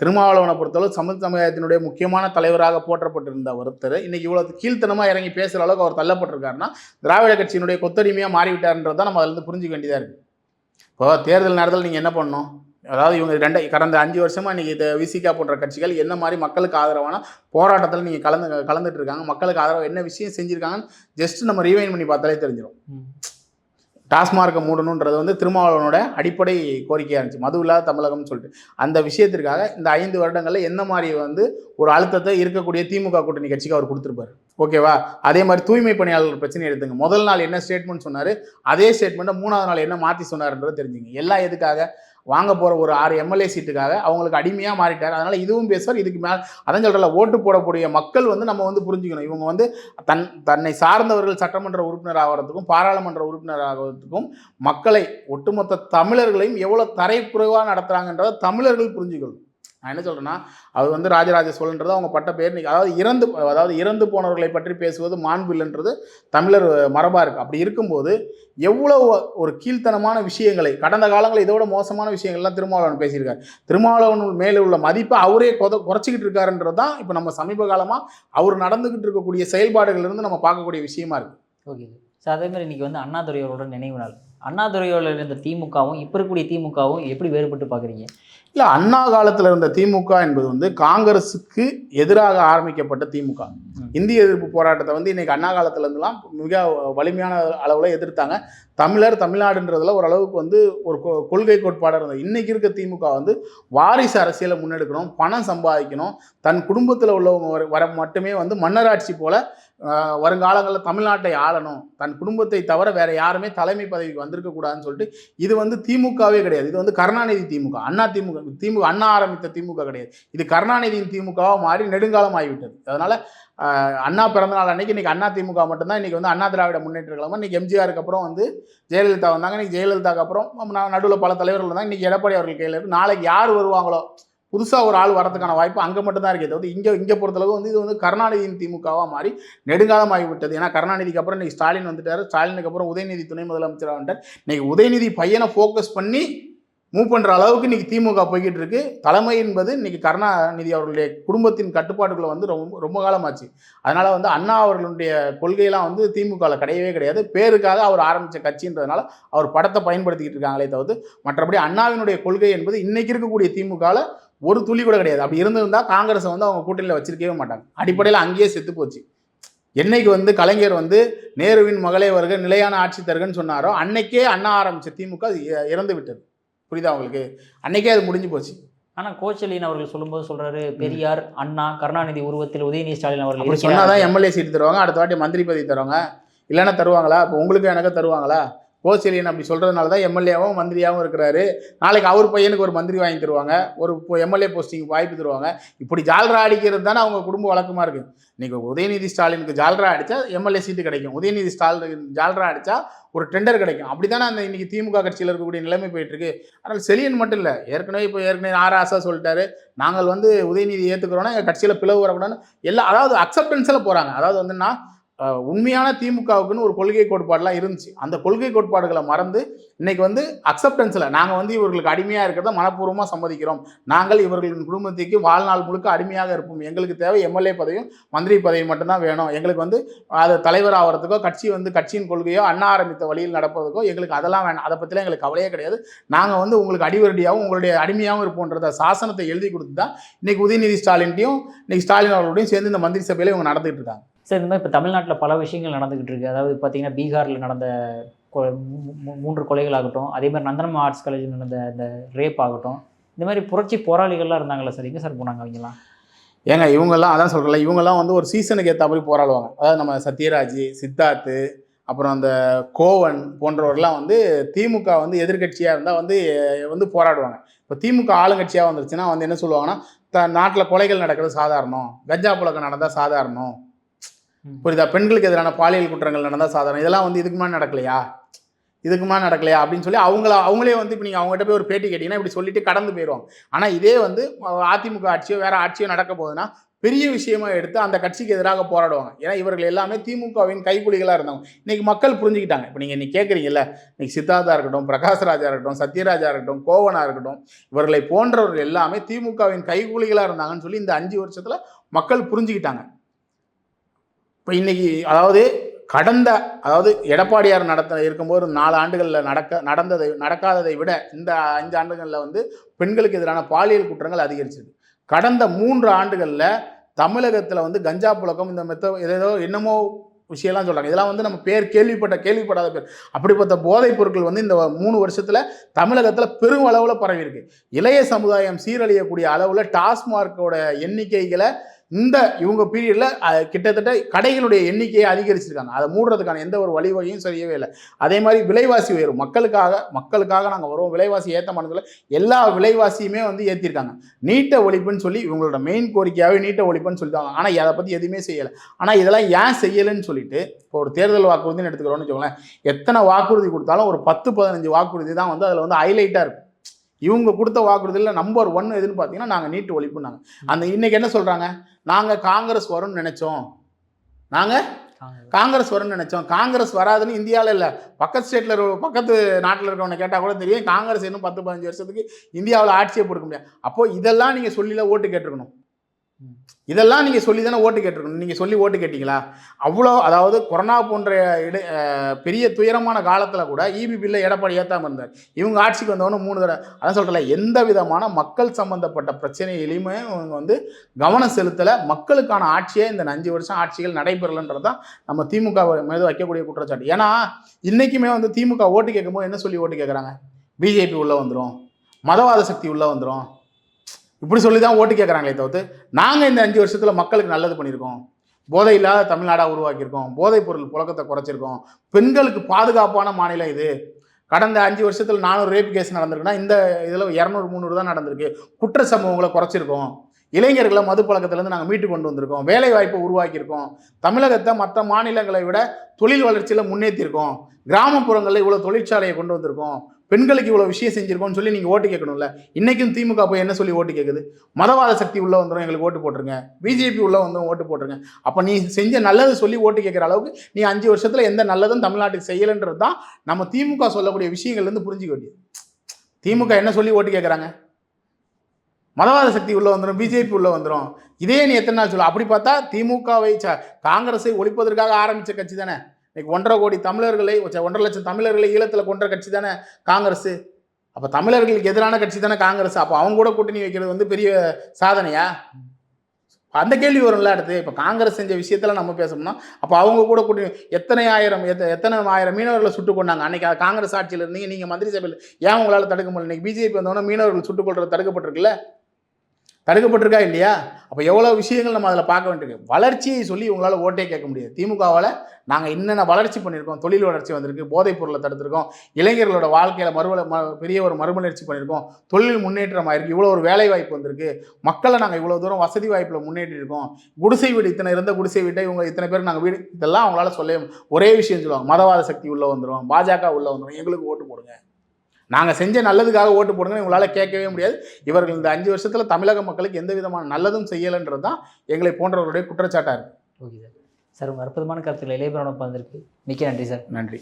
[SPEAKER 1] திருமாவளவனை பொறுத்தளவு சமூக சமுதாயத்தினுடைய முக்கியமான தலைவராக போற்றப்பட்டிருந்த ஒருத்தர் இன்னைக்கு இவ்வளோ கீழ்த்தனமாக இறங்கி பேசுகிற அளவுக்கு அவர் தள்ளப்பட்டிருக்காருன்னா திராவிட கட்சியினுடைய கொத்தடிமையாக தான் நம்ம அதிலிருந்து புரிஞ்சுக்க வேண்டியதாக இருக்குது இப்போ தேர்தல் நேரத்தில் நீங்கள் என்ன பண்ணணும்? அதாவது இவங்க ரெண்டை கடந்த அஞ்சு வருஷமா இன்னைக்கு இந்த விசிகா போன்ற கட்சிகள் என்ன மாதிரி மக்களுக்கு ஆதரவான போராட்டத்தில் நீங்கள் கலந்து கலந்துட்டு இருக்காங்க. மக்களுக்கு ஆதரவு என்ன விஷயம் செஞ்சுருக்காங்கன்னு ஜஸ்ட் நம்ம ரீவைன் பண்ணி பார்த்தாலே தெரிஞ்சிடும். டாஸ்மார்க்கை மூடணுன்றது வந்து திருமாவளவனோட அடிப்படை கோரிக்கையாக இருந்துச்சு. மது இல்லாத தமிழகம்னு சொல்லிட்டு. அந்த விஷயத்திற்காக இந்த ஐந்து வருடங்களில் என்ன மாதிரி வந்து ஒரு அழுத்தத்தை இருக்கக்கூடிய திமுக கூட்டணி கட்சிக்கு அவர் கொடுத்துருப்பாரு. ஓகேவா அதே மாதிரி தூய்மை பணியாளர்கள் பிரச்சனை எடுத்துங்க. முதல் நாள் என்ன ஸ்டேட்மெண்ட் சொன்னார்? அதே ஸ்டேட்மெண்ட்டை மூணாவது நாள் என்ன மாற்றி சொன்னார்ன்றது தெரிஞ்சுங்க. எல்லாம் எதுக்காக? வாங்க போகிற ஒரு ஆறு எம்எல்ஏ சீட்டுக்காக அவங்களுக்கு அடிமையாக மாறிட்டார். அதனால் இதுவும் பேசுவார் இதுக்கு மேலே அதான் சொல்கிறல ஓட்டு போடக்கூடிய மக்கள் வந்து நம்ம வந்து புரிஞ்சுக்கணும். இவங்க வந்து தன் தன்னை சார்ந்தவர்கள் சட்டமன்ற உறுப்பினர் ஆகிறதுக்கும் பாராளுமன்ற உறுப்பினர் ஆகிறதுக்கும் மக்களை ஒட்டுமொத்த தமிழர்களையும் எவ்வளோ தரைக்குறைவாக நடத்துகிறாங்கன்றதை தமிழர்கள் புரிஞ்சுக்கணும். நான் என்ன சொல்கிறேன்னா அது வந்து ராஜராஜ சோழன்றது அவங்க பட்ட பேர் இன்னைக்கு. அதாவது இறந்து அதாவது இறந்து போனவர்களை பற்றி பேசுவது மாண்பு இல்லைன்றது தமிழர் மரபாக இருக்குது அப்படி இருக்கும்போது எவ்வளோ ஒரு கீழ்த்தனமான விஷயங்களை கடந்த காலங்களில் இதோட மோசமான விஷயங்கள்லாம் திருமாவளவன் பேசியிருக்காரு. திருமாவளவன் மேலே உள்ள மதிப்பை அவரே கொத குறைச்சிக்கிட்டு இருக்காருன்றது தான் இப்போ நம்ம சமீப காலமாக அவர் நடந்துக்கிட்டு இருக்கக்கூடிய செயல்பாடுகள் இருந்து நம்ம பார்க்கக்கூடிய விஷயமா இருக்குது
[SPEAKER 2] ஓகே. சார் அதேமாதிரி இன்றைக்கி இன்னைக்கு வந்து அண்ணாதுரையோட நினைவு நாள். அண்ணாதுரையோட இருந்த திமுகவும் இப்போ இருக்கக்கூடிய திமுகவும் எப்படி வேறுபட்டு பார்க்குறீங்க?
[SPEAKER 1] இல்லை அண்ணா காலத்தில் இருந்த திமுக என்பது வந்து காங்கிரஸுக்கு எதிராக ஆரம்பிக்கப்பட்ட திமுக. இந்திய எதிர்ப்பு போராட்டத்தை வந்து இன்னைக்கு அண்ணா காலத்துல இருந்துலாம் மிக வலிமையான அளவில் எதிர்த்தாங்க. தமிழர் தமிழ்நாடுன்றதுல ஓரளவுக்கு வந்து ஒரு கொள்கை கோட்பாடாக இருந்தது. இன்னைக்கு இருக்க திமுக வந்து வாரிசு அரசியலை முன்னெடுக்கணும் பணம் சம்பாதிக்கணும் தன் குடும்பத்தில் உள்ளவங்க வர- மட்டுமே வந்து மன்னராட்சி போல வருங்காலங்களில் தமிழ்நாட்டை ஆளணும். தன் குடும்பத்தை தவிர வேற யாருமே தலைமை பதவிக்கு வந்திருக்க கூடாதுன்னு சொல்லிட்டு இது வந்து திமுகவே கிடையாது. இது வந்து கருணாநிதி திமுக. அண்ணா திமுக திமுக அண்ணா ஆரம்பித்த திமுக கிடையாது. இது கருணாநிதியின் திமுகவாக மாறி நெடுங்காலம் ஆகிவிட்டது. அதனால அண்ணா பிறந்தநாள் அன்னைக்கு இன்னைக்கு அண்ணா திமுக மட்டும்தான் இன்னைக்கு வந்து அண்ணா திராவிட முன்னேற்ற கழகம் இன்னைக்கு எம்ஜிஆருக்கு அப்புறம் வந்து ஜெயலலிதா வந்தாங்க. இன்னைக்கு ஜெயலலிதாக்கு அப்புறம் நடுவில் பல தலைவர்கள் வந்தாங்க. இன்னைக்கு எடப்பாடி அவர்கள் கையில் இருக்கு நாளைக்கு யார் வருவாங்களோ புதுசாக ஒரு ஆள் வரதுக்கான வாய்ப்பு அங்கே மட்டும்தான் இருக்கே தவிர இங்கே இங்கே பொறுத்தளவு வந்து இது வந்து கருணாநிதியின் திமுகவாக மாறி நெடுங்காலம் ஆகிவிட்டது ஏன்னா கருணாநிதிக்கு அப்புறம் இன்றைக்கி ஸ்டாலின் வந்துட்டார். ஸ்டாலினுக்கு அப்புறம் உதயநிதி துணை முதலமைச்சராக வந்துட்டார். இன்னைக்கு உதயநிதி பையனை ஃபோக்கஸ் பண்ணி மூவ் பண்ணுற அளவுக்கு இன்னைக்கு திமுக போய்கிட்டு இருக்கு. தலைமை என்பது இன்னைக்கு கருணாநிதி அவர்களுடைய குடும்பத்தின் கட்டுப்பாடுகளை வந்து ரொம்ப ரொம்ப காலமாச்சு. அதனால வந்து அண்ணா அவர்களுடைய கொள்கையெல்லாம் வந்து திமுகவில் கிடையவே கிடையாது. பேருக்காக அவர் ஆரம்பித்த கட்சின்றதுனால அவர் படத்தை பயன்படுத்திக்கிட்டு இருக்காங்களே தவிர்த்து மற்றபடி அண்ணாவினுடைய கொள்கை என்பது இன்னைக்கு இருக்கக்கூடிய திமுகவில் ஒரு துளி கூட கிடையாது. அப்படி இருந்திருந்தால் காங்கிரஸை வந்து அவங்க கூட்டணியில் வச்சிருக்கவே மாட்டாங்க. அடிப்படையில் அங்கேயே செத்து போச்சு. என்னைக்கு வந்து கலைஞர் வந்து நேருவின் மகளே வருக நிலையான ஆட்சி தருகன்னு சொன்னாரோ அன்னைக்கே அண்ணா ஆரம்பித்த திமுக அது இ- இறந்து விட்டது புரியுதா உங்களுக்கு? அன்னைக்கே அது முடிஞ்சு போச்சு.
[SPEAKER 2] ஆனால் கோச்சலின் அவர்கள் சொல்லும்போது சொல்றாரு பெரியார் அண்ணா கருணாநிதி உருவத்தில் உதயநிதி ஸ்டாலின் அவர்கள்
[SPEAKER 1] அப்படி
[SPEAKER 2] இருக்கிறார்.
[SPEAKER 1] சொன்னாதான் எம்எல்ஏ சீட் தருவாங்க அடுத்த வாட்டி மந்திரி பதவி தருவாங்க. இல்லைன்னா தருவாங்களா? இப்போ உங்களுக்கு எனக்கு தருவாங்களா? கோச்செலியன் அப்படி சொல்கிறதுனால தான் எம்எல்ஏவும் மந்திரியாகவும் இருக்கிறாரு. நாளைக்கு அவர் பையனுக்கு ஒரு மந்திரி வாங்கி தருவாங்க. ஒரு எம்எல்ஏ போஸ்டிங் வாய்ப்பு தருவாங்க. இப்படி ஜால்ரா அடிக்கிறது தானே அவங்க குடும்ப வழக்கமாக இருக்குது இன்றைக்கி உதயநிதி ஸ்டாலினுக்கு ஜால்ரா அடித்தா எம்எல்ஏ சீட்டு கிடைக்கும். உதயநிதி ஸ்டாலின் ஜால்ரா அடித்தா ஒரு டெண்டர் கிடைக்கும். அப்படி தானே அந்த இன்றைக்கி திமுக கட்சியில் இருக்கக்கூடிய நிலைமை போயிட்டுருக்கு. அதனால் ஆனால் செலியன் மட்டும் இல்லை. ஏற்கனவே இப்போ ஏற்கனவே ஆர் ஆசா சொல்லிட்டாரு. நாங்கள் வந்து உதயநிதி ஏற்றுக்கிறோன்னா எங்கள் கட்சியில் பிளவு வரக்கூடாதுன்னு எல்லா அதாவது அக்செப்டன்ஸில் போகிறாங்க அதாவது வந்துன்னா உண்மையான திமுகவுக்குன்னு ஒரு கொள்கை கோட்பாடெலாம் இருந்துச்சு. அந்த கொள்கை கோட்பாடுகளை மறந்து இன்னைக்கு வந்து அக்செப்டன்ஸில் நாங்கள் வந்து இவர்களுக்கு அடிமையாக இருக்கிறத மனப்பூர்வமாக சம்மதிக்கிறோம். நாங்கள் இவர்களின் குடும்பத்துக்கு வாழ்நாள் முழுக்க அடிமையாக இருப்போம். எங்களுக்கு தேவை எம்எல்ஏ பதவியும் மந்திரி பதவி மட்டும்தான் வேணும். எங்களுக்கு வந்து அது தலைவர் ஆகிறதுக்கோ கட்சி வந்து கட்சியின் கொள்கையோ அண்ணா ஆரம்பித்த வழியில் நடப்பதுக்கோ எங்களுக்கு அதெல்லாம் வேணாம். அதை பற்றிலாம் எங்களுக்கு கவலையே கிடையாது. நாங்கள் வந்து உங்களுக்கு அடிவரடியாகவும் உங்களுடைய அடிமையாகவும் இருப்போன்றத சாசனத்தை எழுதி கொடுத்து தான் இன்றைக்கி உதயநிதி ஸ்டாலின்ட்டையும் இன்னைக்கு ஸ்டாலின் அவர்களோடையும் சேர்ந்து இந்த மந்திரி சபையில் இவங்க நடந்துகிட்டு இருக்காங்க.
[SPEAKER 2] சார் இந்த மாதிரி இப்போ தமிழ்நாட்டில் பல விஷயங்கள் நடந்துக்கிட்டு இருக்கு. அதாவது பார்த்தீங்கன்னா பீகாரில் நடந்த கொ- மூன்று கொலைகள் ஆகட்டும் அதே மாதிரி நந்தனம் ஆர்ட்ஸ் காலேஜில் நடந்த இந்த ரேப் ஆகட்டும் இந்த மாதிரி புரட்சி போராளிகள்லாம் இருந்தாங்களா சார் எங்கே சார் போனாங்க அவங்கலாம்
[SPEAKER 1] ஏங்க இவங்கெல்லாம் அதான் சொல்கிறல இவங்கெல்லாம் வந்து ஒரு சீசனுக்கு ஏற்ற மாதிரி போராடுவாங்க. அதாவது நம்ம சத்யராஜ் சித்தார்த்து அப்புறம் அந்த கோவன் போன்றவர்கள்லாம் வந்து திமுக வந்து எதிர்க்கட்சியாக இருந்தால் வந்து வந்து போராடுவாங்க. இப்போ திமுக ஆளுங்கட்சியாக வந்துருச்சுன்னா வந்து என்ன சொல்லுவாங்கன்னா த நாட்டில் கொலைகள் நடக்கிறது சாதாரணம். கஞ்சா புழக்கம் நடந்தால் சாதாரணம். புரியுதா? பெண்களுக்கு எதிரான பாலியல் குற்றங்கள் நடந்தால் சாதாரணம். இதெல்லாம் வந்து இதுக்கு நடக்கலையா? இதுக்குமா நடக்கலையா? அப்படின்னு சொல்லி அவங்கள அவங்களே வந்து இப்போ நீங்கள் அவங்ககிட்ட போய் ஒரு பேட்டி கேட்டிங்கன்னா இப்படி சொல்லிட்டு கடந்து போயிடுவாங்க ஆனால் இதே வந்து அதிமுக ஆட்சியோ வேறு ஆட்சியோ நடக்க போகுதுன்னா பெரிய விஷயமா எடுத்து அந்த கட்சிக்கு எதிராக போராடுவாங்க. ஏன்னா இவர்கள் எல்லாமே திமுகவின் கைக்கூலிகளாக இருந்தாங்க இன்னைக்கு மக்கள் புரிஞ்சுக்கிட்டாங்க. இப்போ நீங்கள் இன்னைக்கு கேட்குறீங்கல்ல இன்னைக்கு சித்தார்த்தா இருக்கட்டும் பிரகாஷ்ராஜா இருக்கட்டும் சத்யராஜா இருக்கட்டும் கோவனா இருக்கட்டும் இவர்களை போன்றவர்கள் எல்லாமே திமுகவின் கைக்கூலிகளாக இருந்தாங்கன்னு சொல்லி இந்த அஞ்சு வருஷத்தில் மக்கள் புரிஞ்சுக்கிட்டாங்க. இப்போ இன்னைக்கு அதாவது கடந்த அதாவது எடப்பாடியார் நடத்த இருக்கும்போது நாலு ஆண்டுகளில் நடக்க நடந்ததை நடக்காததை விட இந்த அஞ்சு ஆண்டுகளில் வந்து பெண்களுக்கு எதிரான பாலியல் குற்றங்கள் அதிகரிச்சிருக்கு. கடந்த மூன்று ஆண்டுகளில் தமிழகத்தில் வந்து கஞ்சா புழக்கம் இந்த மெத்த ஏதோ என்னமோ விஷயம்லாம் சொல்கிறாங்க இதெல்லாம் வந்து நம்ம பேர் கேள்விப்பட்ட கேள்விப்படாத பேர். அப்படிப்பட்ட போதைப் பொருட்கள் வந்து இந்த மூணு வருஷத்தில் தமிழகத்தில் பெரும் அளவில் பரவியிருக்கு. இளைய சமுதாயம் சீரழியக்கூடிய அளவில் டாஸ்மார்க்கோட எண்ணிக்கைகளை இந்த இவங்க பீரியடில் கிட்டத்தட்ட கடைகளுடைய எண்ணிக்கையை அதிகரிச்சிருக்காங்க. அதை மூடுறதுக்கான எந்த ஒரு வழிவகையும் செய்யவே இல்லை. அதே மாதிரி விலைவாசி உயரும் மக்களுக்காக மக்களுக்காக நாங்கள் வருவோம். விலைவாசி ஏற்ற மாட்டதில்ல எல்லா விலைவாசியுமே வந்து ஏற்றிருக்காங்க நீட்ட ஒழிப்புன்னு சொல்லி இவங்களோட மெயின் கோரிக்கையாகவே நீட்ட ஒழிப்புன்னு சொல்லிட்டாங்க. ஆனால் அதை பற்றி எதுவுமே செய்யலை. ஆனால் இதெல்லாம் ஏன் செய்யலைன்னு சொல்லிட்டு இப்போ ஒரு தேர்தல் வாக்குறுதின்னு எடுத்துக்கிறோம்னு வச்சுக்கோங்களேன். எத்தனை வாக்குறுதி கொடுத்தாலும் ஒரு பத்து பதினஞ்சு வாக்குறுதி தான் வந்து அதில் வந்து ஹைலைட்டாக இருக்கும். இவங்க கொடுத்த வாக்குறுதியில் நம்பர் ஒன் எதுன்னு பார்த்தீங்கன்னா நாங்கள் நீட்டு ஒழிப்புனாங்க அந்த இன்றைக்கி என்ன சொல்கிறாங்க நாங்கள் காங்கிரஸ் வரும்னு நினச்சோம். நாங்கள் காங்கிரஸ். வரும்னு நினச்சோம். காங்கிரஸ் வராதுன்னு இந்தியாவில் இல்லை. பக்கத்து ஸ்டேட்டில் பக்கத்து நாட்டில் இருக்கவனை கேட்டால் கூட தெரியும். காங்கிரஸ் இன்னும் பத்து பதினஞ்சு வருஷத்துக்கு இந்தியாவில் ஆட்சியை கொடுக்க முடியாது. அப்போது இதெல்லாம் நீங்கள் சொல்லில ஓட்டு கேட்டிருக்கணும். இதெல்லாம் நீங்கள் சொல்லி தானே ஓட்டு கேட்டிருக்கணும். நீங்கள் சொல்லி ஓட்டு கேட்டீங்களா? அவ்வளோ அதாவது கொரோனா போன்ற இட பெரிய துயரமான காலத்தில் கூட இபி பில்லை எடப்பாடி ஏற்றாமல் இருந்தார். இவங்க ஆட்சிக்கு வந்தவொன்னே மூணு தடவை அதான் சொல்கிறல எந்த விதமான மக்கள் சம்மந்தப்பட்ட பிரச்சனையிலையுமே இவங்க வந்து கவனம் செலுத்தலை. மக்களுக்கான ஆட்சியே இந்த அஞ்சு வருஷம் ஆட்சிகள் நடைபெறலைன்றது தான் நம்ம திமுக மீது வைக்கக்கூடிய குற்றச்சாட்டு. ஏன்னா இன்றைக்குமே வந்து திமுக ஓட்டு கேட்கும்போது என்ன சொல்லி ஓட்டு கேட்குறாங்க? பிஜேபி உள்ளே வந்துடும் மதவாத சக்தி உள்ளே வந்துடும் இப்படி சொல்லி தான் ஓட்டு கேட்குறாங்களே தவிர்த்து நாங்கள் இந்த அஞ்சு வருஷத்தில் மக்களுக்கு நல்லது பண்ணியிருக்கோம். போதை இல்லாத தமிழ்நாடாக உருவாக்கியிருக்கோம். போதைப் பொருள் புழக்கத்தை குறைச்சிருக்கோம். பெண்களுக்கு பாதுகாப்பான மாநிலம் இது. கடந்த அஞ்சு வருஷத்தில் நானூறு ரேப் கேஸ் நடந்திருக்குன்னா இந்த இதில் இரநூறு முந்நூறு தான் நடந்திருக்கு. குற்ற சம்பவங்களை குறைச்சிருக்கோம். இளைஞர்களை மது பழக்கத்திலேருந்து நாங்கள் மீட்டு கொண்டு வந்திருக்கோம். வேலை வாய்ப்பை உருவாக்கியிருக்கோம். தமிழகத்தை மற்ற மாநிலங்களை விட தொழில் வளர்ச்சியில் முன்னேற்றிருக்கோம் கிராமப்புறங்களில் இவ்வளோ தொழிற்சாலையை கொண்டு வந்திருக்கோம். பெண்களுக்கு இவ்வளோ விஷயம் செஞ்சிருக்கோம்னு சொல்லி நீங்கள் ஓட்டு கேட்கணும்ல. இன்றைக்கும் திமுக போய் என்ன சொல்லி ஓட்டு கேட்குது மதவாத சக்தி உள்ளே வந்துடும் எங்களுக்கு ஓட்டு போட்டுருங்க. பிஜேபி உள்ளே வந்துடும் ஓட்டு போட்டுருங்க. அப்போ நீ செஞ்ச நல்லது சொல்லி ஓட்டு கேட்குற அளவுக்கு நீ அஞ்சு வருஷத்தில் எந்த நல்லதும் தமிழ்நாட்டுக்கு செய்யலைன்றது தான் நம்ம திமுக சொல்லக்கூடிய விஷயங்கள்லேருந்து புரிஞ்சுக்க வேண்டியது. திமுக என்ன சொல்லி ஓட்டு கேட்குறாங்க? மதவாத சக்தி உள்ளே வந்துடும் பிஜேபி உள்ளே வந்துடும் இதே நீ எத்தனை நாள் சொல்ல அப்படி பார்த்தா திமுகவை காங்கிரஸை ஒழிப்பதற்காக ஆரம்பித்த கட்சி தானே? இன்னைக்கு ஒன்றரை கோடி தமிழர்களை ஒன்றரை லட்சம் தமிழர்களை ஈழத்தில் கொன்ற கட்சி தானே காங்கிரஸ் அப்போ தமிழர்களுக்கு எதிரான கட்சி தானே காங்கிரஸ் அப்போ அவங்க கூட கூட்டணி வைக்கிறது வந்து பெரிய சாதனையா? அந்த கேள்வி வரும்ல அடுத்து. இப்போ காங்கிரஸ் செஞ்ச விஷயத்தில் நம்ம பேசணும்னா அப்போ அவங்க கூட கூட்டி எத்தனை ஆயிரம் எத்த எத்தனை ஆயிரம் மீனவர்களை சுட்டுக் கொண்டாங்க? அன்னைக்கு காங்கிரஸ் ஆட்சியில் இருந்தீங்க நீங்கள் மந்திரி சபையில் ஏன் உங்களால் தடுக்க முடியல? இன்னைக்கு பிஜேபி வந்தோன்னா மீனவர்கள் சுட்டுக் கொள்றது தடுக்கப்பட்டிருக்குல்ல? தடுக்கப்பட்டிருக்கா இல்லையா? அப்போ எவ்வளோ விஷயங்கள் நம்ம அதில் பார்க்க வேண்டியிருக்கு. வளர்ச்சியை சொல்லி உங்களால் ஓட்டே கேட்க முடியாது. திமுகவால் நாங்கள் என்னென்ன வளர்ச்சி பண்ணியிருக்கோம் தொழில் வளர்ச்சி வந்திருக்கு போதைப் பொருளை தடுத்திருக்கோம் இளைஞர்களோட வாழ்க்கையில் மறுவல ம பெரிய ஒரு மறுமலர்ச்சி பண்ணியிருக்கோம் தொழில் முன்னேற்றம் ஆயிருக்கு இவ்வளோ ஒரு வேலை வாய்ப்பு வந்திருக்கு மக்களை நாங்கள் இவ்வளோ தூரம் வசதி வாய்ப்பில் முன்னேற்றிருக்கோம் குடிசை வீடு இத்தனை இருந்த குடிசை வீட்டை இவங்க இத்தனை பேர் நாங்கள் வீடு இதெல்லாம் அவங்களால சொல்ல ஒரே விஷயம் சொல்லுவாங்க மதவாத சக்தி உள்ளே வந்துடும் பாஜக உள்ளே வந்துடும் எங்களுக்கு ஓட்டு போடுங்க. நாங்கள் செஞ்ச நல்லதுக்காக ஓட்டு போடுங்க உங்களால் கேட்கவே முடியாது. இவர்கள் இந்த அஞ்சு வருஷத்தில் தமிழக மக்களுக்கு எந்த விதமான நல்லதும் செய்யலைன்றது தான் எங்களை போன்றவர்களுடைய குற்றச்சாட்டாக இருக்குது
[SPEAKER 2] ஓகே சார். சார் உங்கள் அற்புதமான கருத்துக்களை இளையபுரம் வந்திருக்கு மிக்க நன்றி சார்.
[SPEAKER 1] நன்றி.